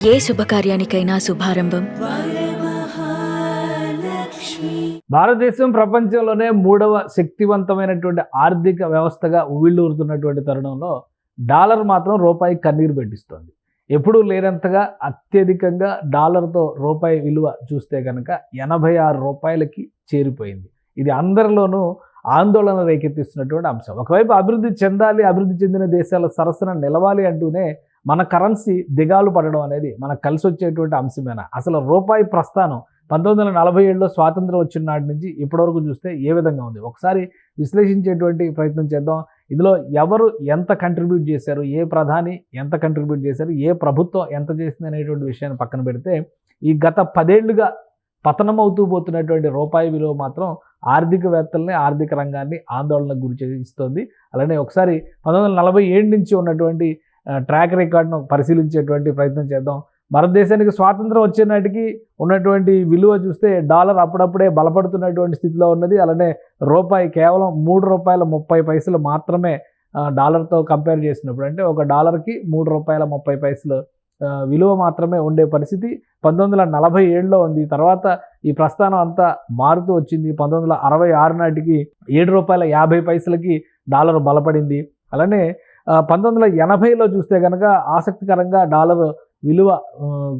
ఏ శుభకార్యానికైనా శుభారంభం. భారతదేశం ప్రపంచంలోనే మూడవ శక్తివంతమైనటువంటి ఆర్థిక వ్యవస్థగా ఉవ్విళ్ళూరుతున్నటువంటి తరుణంలో డాలర్ మాత్రం రూపాయి కన్నీరు పెట్టిస్తోంది. ఎప్పుడూ లేనంతగా అత్యధికంగా డాలర్తో రూపాయి విలువ చూస్తే కనుక ఎనభై ఆరు రూపాయలకి చేరిపోయింది. ఇది అందరిలోనూ ఆందోళన రేకెత్తిస్తున్నటువంటి అంశం. ఒకవైపు అభివృద్ధి చెందాలి అభివృద్ధి చెందిన దేశాల సరసన నిలవాలి అంటూనే మన కరెన్సీ దిగాలు పడడం అనేది మనకు కలిసి వచ్చేటువంటి అంశమేనా? అసలు రూపాయి ప్రస్థానం పంతొమ్మిది వందల నలభై ఏడులో స్వాతంత్రం వచ్చిన నాటి నుంచి ఇప్పటివరకు చూస్తే ఏ విధంగా ఉంది? ఒకసారి విశ్లేషించేటువంటి ప్రయత్నం చేద్దాం. ఇందులో ఎవరు ఎంత కంట్రిబ్యూట్ చేశారు? ఏ ప్రధాని ఎంత కంట్రిబ్యూట్ చేశారు? ఏ ప్రభుత్వం ఎంత చేసింది అనేటువంటి విషయాన్ని పక్కన పెడితే ఈ గత పదేళ్ళుగా పతనమవుతూ పోతున్నటువంటి రూపాయి విలువ మాత్రం ఆర్థికవేత్తల్ని ఆర్థిక రంగాన్ని ఆందోళనకు గురి చేస్తోంది అలానే ఒకసారి పంతొమ్మిది వందల నలభై ఏడు నుంచి ఉన్నటువంటి ట్రాక్ రికార్డును పరిశీలించేటువంటి ప్రయత్నం చేద్దాం. భారతదేశానికి స్వాతంత్రం వచ్చే నాటికి ఉన్నటువంటి విలువ చూస్తే డాలర్ అప్పుడప్పుడే బలపడుతున్నటువంటి స్థితిలో ఉన్నది. అలానే రూపాయి కేవలం మూడు రూపాయల ముప్పై పైసలు మాత్రమే డాలర్తో కంపేర్ చేసినప్పుడు. అంటే ఒక డాలర్కి మూడు రూపాయల ముప్పై పైసలు విలువ మాత్రమే ఉండే పరిస్థితి. పంతొమ్మిది వందల నలభై ఏడులో ఉంది. తర్వాత ఈ ప్రస్థానం అంతా మారుతూ వచ్చింది. పంతొమ్మిది వందల అరవై ఆరు నాటికి ఏడు రూపాయల యాభై పైసలకి డాలర్ బలపడింది. అలానే పంతొమ్మిది వందల ఎనభైలో చూస్తే కనుక ఆసక్తికరంగా డాలర్ విలువ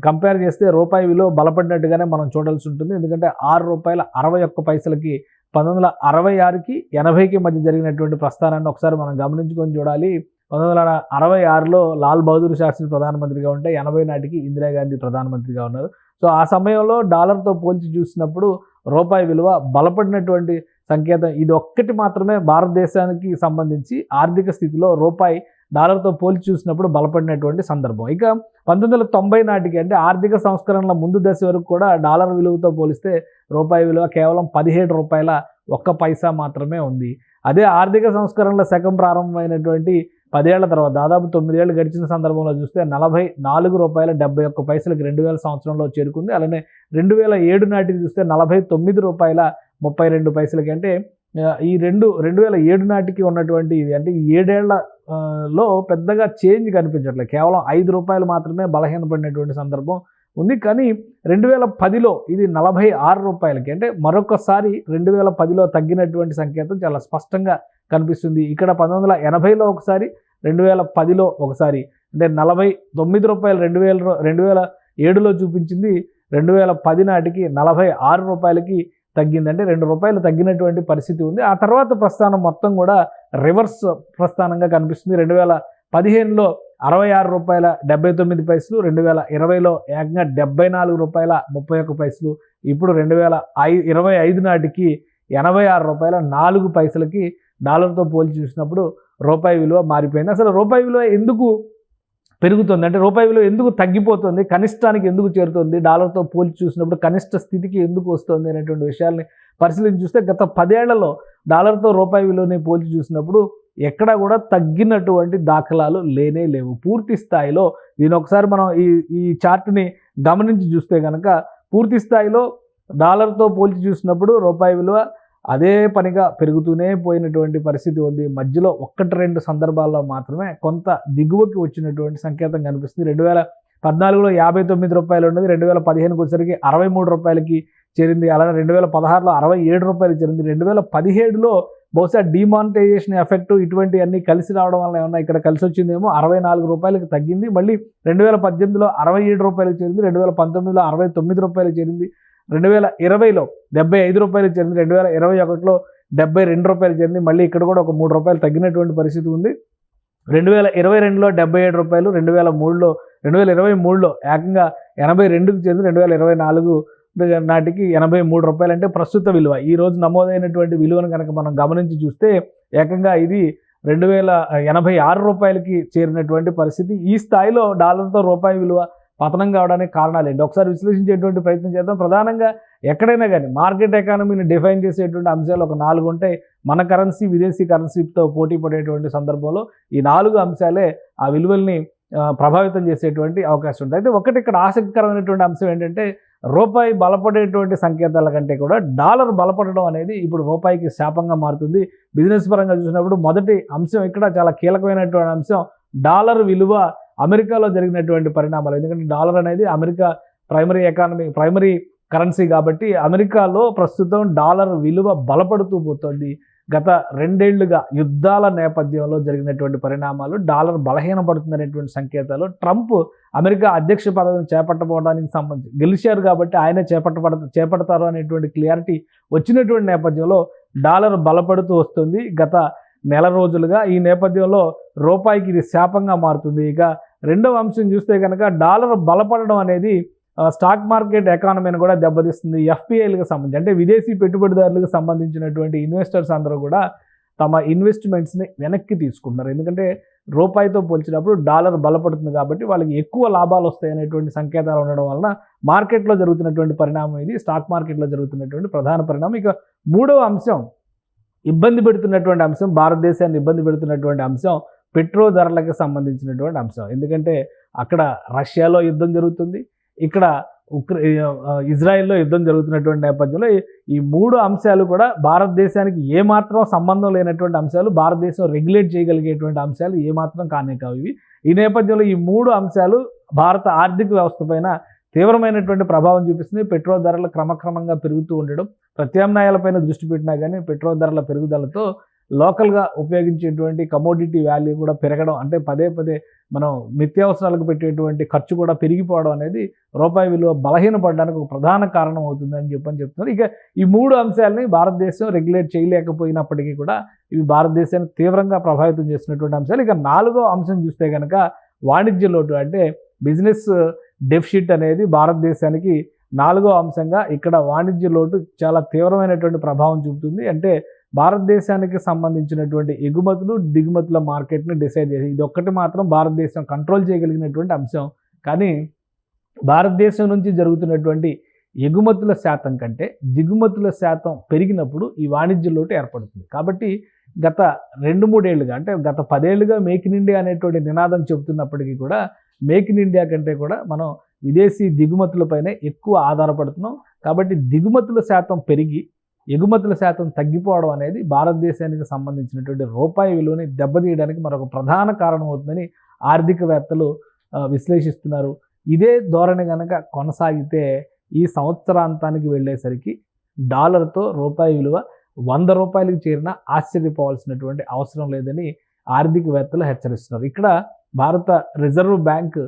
కంపేర్ చేస్తే రూపాయి విలువ బలపడినట్టుగానే మనం చూడాల్సి ఉంటుంది. ఎందుకంటే ఆరు రూపాయల అరవై ఒక్క పైసలకి పంతొమ్మిది వందల అరవై ఆరుకి ఎనభైకి మధ్య జరిగినటువంటి ప్రస్థానాన్ని ఒకసారి మనం గమనించుకొని చూడాలి. పంతొమ్మిది వందల అరవై ఆరులో లాల్ బహదూర్ శాస్త్రి ప్రధానమంత్రిగా ఉంటే ఎనభై నాటికి ఇందిరాగాంధీ ప్రధానమంత్రిగా ఉన్నారు. సో ఆ సమయంలో డాలర్తో పోల్చి చూసినప్పుడు రూపాయి విలువ బలపడినటువంటి సంకేతం. ఇది ఒక్కటి మాత్రమే భారతదేశానికి సంబంధించి ఆర్థిక స్థితిలో రూపాయి డాలర్తో పోల్చి చూసినప్పుడు బలపడినటువంటి సందర్భం. ఇక పంతొమ్మిది వందల తొంభై నాటికి అంటే ఆర్థిక సంస్కరణల ముందు దశ వరకు కూడా డాలర్ విలువతో పోలిస్తే రూపాయి విలువ కేవలం పదిహేడు రూపాయల ఒక్క పైసా మాత్రమే ఉంది. అదే ఆర్థిక సంస్కరణల శకం ప్రారంభమైనటువంటి పదేళ్ళ తర్వాత దాదాపు తొమ్మిదేళ్ళు గడిచిన సందర్భంలో చూస్తే నలభై నాలుగు రూపాయల డెబ్బై ఒక్క పైసలకు రెండు వేల సంవత్సరంలో చేరుకుంది. అలానే రెండు వేల ఏడు నాటికి చూస్తే నలభై తొమ్మిది రూపాయల ముప్పై రెండు పైసలకి అంటే ఈ రెండు రెండు వేల ఏడు నాటికి ఉన్నటువంటి ఇది అంటే ఈ ఏడేళ్ళలో పెద్దగా చేంజ్ కనిపించట్లేదు. కేవలం ఐదు రూపాయలు మాత్రమే బలహీనపడినటువంటి సందర్భం ఉంది. కానీ రెండు వేల పదిలో ఇది నలభై ఆరు రూపాయలకి అంటే మరొకసారి రెండు వేల పదిలో తగ్గినటువంటి సంకేతం చాలా స్పష్టంగా కనిపిస్తుంది. ఇక్కడ పంతొమ్మిది వందల ఎనభైలో ఒకసారి రెండు వేల పదిలో ఒకసారి. అంటే నలభై తొమ్మిది రూపాయలు రెండు వేల రెండు వేల ఏడులో చూపించింది రెండు వేల పది నాటికి నలభై ఆరు రూపాయలకి తగ్గిందంటే రెండు రూపాయలు తగ్గినటువంటి పరిస్థితి ఉంది. ఆ తర్వాత ప్రస్థానం మొత్తం కూడా రివర్స్ ప్రస్థానంగా కనిపిస్తుంది. రెండు వేల పదిహేనులో అరవై ఆరు రూపాయల డెబ్బై తొమ్మిది పైసలు రెండు వేల ఇరవైలో ఏకంగా డెబ్బై నాలుగు రూపాయల ముప్పై ఒక్క పైసలు ఇప్పుడు రెండు వేల ఐ ఇరవై ఐదు నాటికి ఎనభై ఆరు రూపాయల నాలుగు పైసలకి డాలర్తో పోల్చి చూసినప్పుడు రూపాయి విలువ మారిపోయింది. అసలు రూపాయి విలువ ఎందుకు పెరుగుతుంది? అంటే రూపాయి విలువ ఎందుకు తగ్గిపోతుంది? కనిష్టానికి ఎందుకు చేరుతుంది? డాలర్తో పోల్చి చూసినప్పుడు కనిష్ట స్థితికి ఎందుకు వస్తుంది అనేటువంటి విషయాల్ని పరిశీలించి చూస్తే గత పదేళ్ళలో డాలర్తో రూపాయి విలువని పోల్చి చూసినప్పుడు ఎక్కడా కూడా తగ్గినటువంటి దాఖలాలు లేనే లేవు. పూర్తి స్థాయిలో దీని ఒకసారి మనం ఈ ఈ చార్ట్ని గమనించి చూస్తే కనుక పూర్తి స్థాయిలో డాలర్తో పోల్చి చూసినప్పుడు రూపాయి విలువ అదే పనిగా పెరుగుతూనే పోయినటువంటి పరిస్థితి ఉంది. మధ్యలో ఒక్కటి రెండు సందర్భాల్లో మాత్రమే కొంత దిగువకి వచ్చినటువంటి సంకేతం కనిపిస్తుంది. రెండు వేల పద్నాలుగులో యాభై తొమ్మిది రూపాయలు ఉన్నది. రెండు వేల పదిహేనుకి వచ్చేసరికి అరవై మూడు రూపాయలకి చేరింది. అలానే రెండు వేల పదహారులో అరవై ఏడు రూపాయలు చేరింది. రెండు వేల పదిహేడులో బహుశా డిమానిటైజేషన్ ఎఫెక్ట్ ఇటువంటివన్నీ కలిసి రావడం వల్ల ఏమన్నా ఇక్కడ కలిసి వచ్చిందేమో అరవై నాలుగు రూపాయలకు తగ్గింది. మళ్ళీ రెండు వేల పద్దెనిమిదిలో అరవై ఏడు రూపాయలకు చేరింది. రెండు వేల పంతొమ్మిదిలో అరవై తొమ్మిది రూపాయలు చేరింది. రెండు వేల ఇరవైలో డెబ్బై ఐదు రూపాయలు చేరింది రెండు వేల ఇరవై ఒకటిలో డెబ్బై రెండు రూపాయలు చేరింది. మళ్ళీ ఇక్కడ కూడా ఒక మూడు రూపాయలు తగ్గినటువంటి పరిస్థితి ఉంది. రెండు వేల ఇరవై రెండులో డెబ్బై ఏడు రూపాయలు రెండు వేల మూడులో రెండు వేల ఇరవై మూడులో ఏకంగా ఎనభై రెండుకు చెంది రెండు వేల ఇరవై నాలుగు నాటికి ఎనభై మూడు రూపాయలు. అంటే ప్రస్తుత విలువ. ఈ రోజు నమోదైనటువంటి విలువను కనుక మనం గమనించి చూస్తే ఏకంగా ఇది రెండు వేల ఎనభై ఆరు రూపాయలకి చేరినటువంటి పరిస్థితి. ఈ స్థాయిలో డాలర్తో రూపాయి విలువ పతనం కావడానికి కారణాలు ఏంటి? ఒకసారి విశ్లేషించేటువంటి ప్రయత్నం చేద్దాం. ప్రధానంగా ఎక్కడైనా కానీ మార్కెట్ ఎకానమీని డిఫైన్ చేసేటువంటి అంశాలు ఒక నాలుగు ఉంటాయి. మన కరెన్సీ విదేశీ కరెన్సీతో పోటీ పడేటువంటి సందర్భంలో ఈ నాలుగు అంశాలే ఆ విలువల్ని ప్రభావితం చేసేటువంటి అవకాశం ఉంది అయితే ఒకటి ఇక్కడ ఆసక్తికరమైనటువంటి అంశం ఏంటంటే రూపాయి బలపడేటువంటి సంకేతాల కంటే కూడా డాలర్ బలపడడం అనేది ఇప్పుడు రూపాయికి శాపంగా మారుతుంది. బిజినెస్ పరంగా చూసినప్పుడు మొదటి అంశం ఇక్కడ చాలా కీలకమైనటువంటి అంశం. డాలర్ విలువ అమెరికాలో జరిగినటువంటి పరిణామాలు. ఎందుకంటే డాలర్ అనేది America primary economy primary currency కాబట్టి అమెరికాలో ప్రస్తుతం డాలర్ విలువ బలపడుతూ పోతుంది. గత రెండేళ్ళుగా యుద్ధాల నేపథ్యంలో జరిగినటువంటి పరిణామాలు డాలర్ బలహీనపడుతుందనేటువంటి సంకేతాలు. ట్రంప్ అమెరికా అధ్యక్ష పదవిని చేపట్టబోవడానికి సంబంధించి గెలిచారు కాబట్టి ఆయనే చేపట్టబడ చేపడతారు అనేటువంటి క్లియారిటీ వచ్చినటువంటి నేపథ్యంలో డాలర్ బలపడుతూ వస్తుంది. గత నెల రోజులుగా ఈ నేపథ్యంలో రూపాయికి ఇది శాపంగా మారుతుంది. ఇక రెండవ అంశం చూస్తే కనుక డాలర్ బలపడడం అనేది స్టాక్ మార్కెట్ ఎకానమీని కూడా దెబ్బతీస్తుంది. ఎఫ్పిఐలకు సంబంధించి అంటే విదేశీ పెట్టుబడిదారులకు సంబంధించినటువంటి ఇన్వెస్టర్స్ అందరూ కూడా తమ ఇన్వెస్ట్మెంట్స్ని వెనక్కి తీసుకుంటున్నారు. ఎందుకంటే రూపాయితో పోల్చినప్పుడు డాలర్ బలపడుతుంది కాబట్టి వాళ్ళకి ఎక్కువ లాభాలు వస్తాయి అనేటువంటి సంకేతాలు ఉండడం వలన మార్కెట్లో జరుగుతున్నటువంటి పరిణామం ఇది స్టాక్ మార్కెట్లో జరుగుతున్నటువంటి ప్రధాన పరిణామం. ఇక మూడవ అంశం ఇబ్బంది పెడుతున్నటువంటి అంశం భారతదేశాన్ని ఇబ్బంది పెడుతున్నటువంటి అంశం పెట్రోల్ ధరలకు సంబంధించినటువంటి అంశం. ఎందుకంటే అక్కడ రష్యాలో యుద్ధం జరుగుతుంది ఇక్కడ ఉక్రె ఇజ్రాయెల్లో యుద్ధం జరుగుతున్నటువంటి నేపథ్యంలో ఈ- ఈ మూడు అంశాలు కూడా భారతదేశానికి ఏమాత్రం సంబంధం లేనటువంటి అంశాలు భారతదేశం రెగ్యులేట్ చేయగలిగేటువంటి అంశాలు ఏమాత్రం కానే కావు ఇవి. ఈ నేపథ్యంలో ఈ మూడు అంశాలు భారత ఆర్థిక వ్యవస్థ పైన తీవ్రమైనటువంటి ప్రభావం చూపిస్తుంది. పెట్రోల్ ధరలు క్రమక్రమంగా పెరుగుతూ ఉండడం ప్రత్యామ్నాయాలపైన దృష్టి పెట్టినా కానీ పెట్రోల్ ధరల పెరుగుదలతో లోకల్గా ఉపయోగించేటువంటి కమోడిటీ వాల్యూ కూడా పెరగడం అంటే పదే పదే మనం నిత్యావసరాలకు పెట్టేటువంటి ఖర్చు కూడా పెరిగిపోవడం అనేది రూపాయి విలువ బలహీనపడడానికి ఒక ప్రధాన కారణం అవుతుందని చెప్పని చెప్తున్నారు. ఇక ఈ మూడు అంశాలని భారతదేశం రెగ్యులేట్ చేయలేకపోయినప్పటికీ కూడా ఇవి భారతదేశాన్ని తీవ్రంగా ప్రభావితం చేసినటువంటి అంశాలు. ఇక నాలుగో అంశం చూస్తే కనుక వాణిజ్య లోటు అంటే బిజినెస్ డెఫిషిట్ అనేది భారతదేశానికి నాలుగో అంశంగా ఇక్కడ వాణిజ్య లోటు చాలా తీవ్రమైనటువంటి ప్రభావం చూపుతుంది. అంటే భారతదేశానికి సంబంధించినటువంటి ఎగుమతులు దిగుమతుల మార్కెట్ని డిసైడ్ చేసి ఇది ఒక్కటి మాత్రం భారతదేశం కంట్రోల్ చేయగలిగినటువంటి అంశం. కానీ భారతదేశం నుంచి జరుగుతున్నటువంటి ఎగుమతుల శాతం కంటే దిగుమతుల శాతం పెరిగినప్పుడు ఈ వాణిజ్య లోటు ఏర్పడుతుంది. కాబట్టి గత రెండు మూడేళ్ళుగా అంటే గత పదేళ్ళుగా మేక్ ఇన్ ఇండియా అనేటువంటి నినాదం చెబుతున్నప్పటికీ కూడా మేక్ ఇన్ ఇండియా కంటే కూడా మనం విదేశీ దిగుమతులపైనే ఎక్కువ ఆధారపడుతున్నాం. కాబట్టి దిగుమతుల శాతం పెరిగి ఎగుమతుల శాతం తగ్గిపోవడం అనేది భారతదేశానికి సంబంధించినటువంటి రూపాయి విలువని దెబ్బతీయడానికి మరొక ప్రధాన కారణం అవుతుందని ఆర్థికవేత్తలు విశ్లేషిస్తున్నారు. ఇదే ధోరణి కనుక కొనసాగితే ఈ సంవత్సరాంతానికి వెళ్ళేసరికి డాలర్తో రూపాయి విలువ వంద రూపాయలకు చేరినా ఆశ్చర్యపోవాల్సినటువంటి అవసరం లేదని ఆర్థికవేత్తలు హెచ్చరిస్తున్నారు. ఇక్కడ భారత రిజర్వ్ బ్యాంక్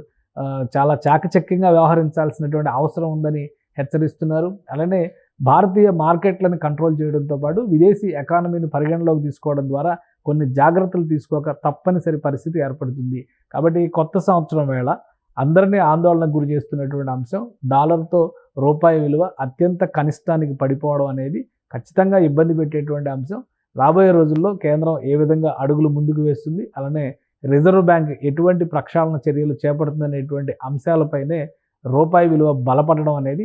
చాలా చాకచక్యంగా వ్యవహరించాల్సినటువంటి అవసరం ఉందని హెచ్చరిస్తున్నారు. అలానే భారతీయ మార్కెట్లను కంట్రోల్ చేయడంతో పాటు విదేశీ ఎకానమీని పరిగణలోకి తీసుకోవడం ద్వారా కొన్ని జాగ్రత్తలు తీసుకోక తప్పనిసరి పరిస్థితి ఏర్పడుతుంది. కాబట్టి కొత్త సంవత్సరం వేళ అందరినీ ఆందోళనకు గురి చేస్తున్నటువంటి అంశం డాలర్తో రూపాయి విలువ అత్యంత కనిష్టానికి పడిపోవడం అనేది ఖచ్చితంగా ఇబ్బంది పెట్టేటువంటి అంశం. రాబోయే రోజుల్లో కేంద్రం ఏ విధంగా అడుగులు ముందుకు వేస్తుంది అలానే రిజర్వ్ బ్యాంక్ ఎటువంటి ప్రక్షాళన చర్యలు చేపడుతుందనేటువంటి అంశాలపైనే రూపాయి విలువ బలపడడం అనేది